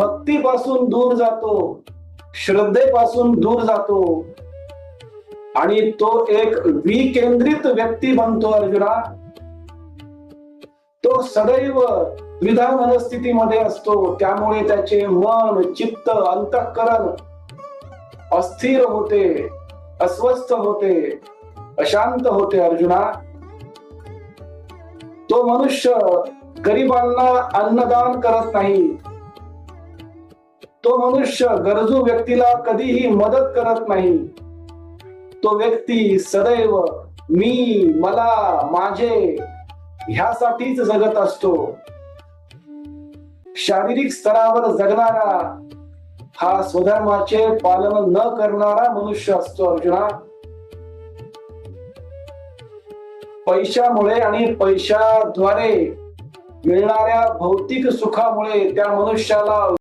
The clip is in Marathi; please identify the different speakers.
Speaker 1: भक्तीपासून दूर जातो श्रद्धेपासून दूर जातो. आणि तो एक विकेंद्रित व्यक्ती बनतो अर्जुना. तो सदैव द्विधा मनस्थितीमध्ये असतो. त्यामुळे त्याचे मन चित्त अंतःकरण अस्थिर होते अस्वस्थ होते अशांत होते अर्जुना. तो मनुष्य गरिबांना अन्नदान करत नाही. तो मनुष्य गरजू व्यक्तीला कधीही मदत करत नाही. तो व्यक्ती सदैव मी मला माझे ह्यासाठीच जगत असतो. शारीरिक स्तरावर जगणारा हा स्वधर्माचे पालन न करणारा मनुष्य असतो अर्जुना. पैशामुळे आणि पैशाद्वारे मिळणाऱ्या भौतिक सुखामुळे त्या मनुष्याला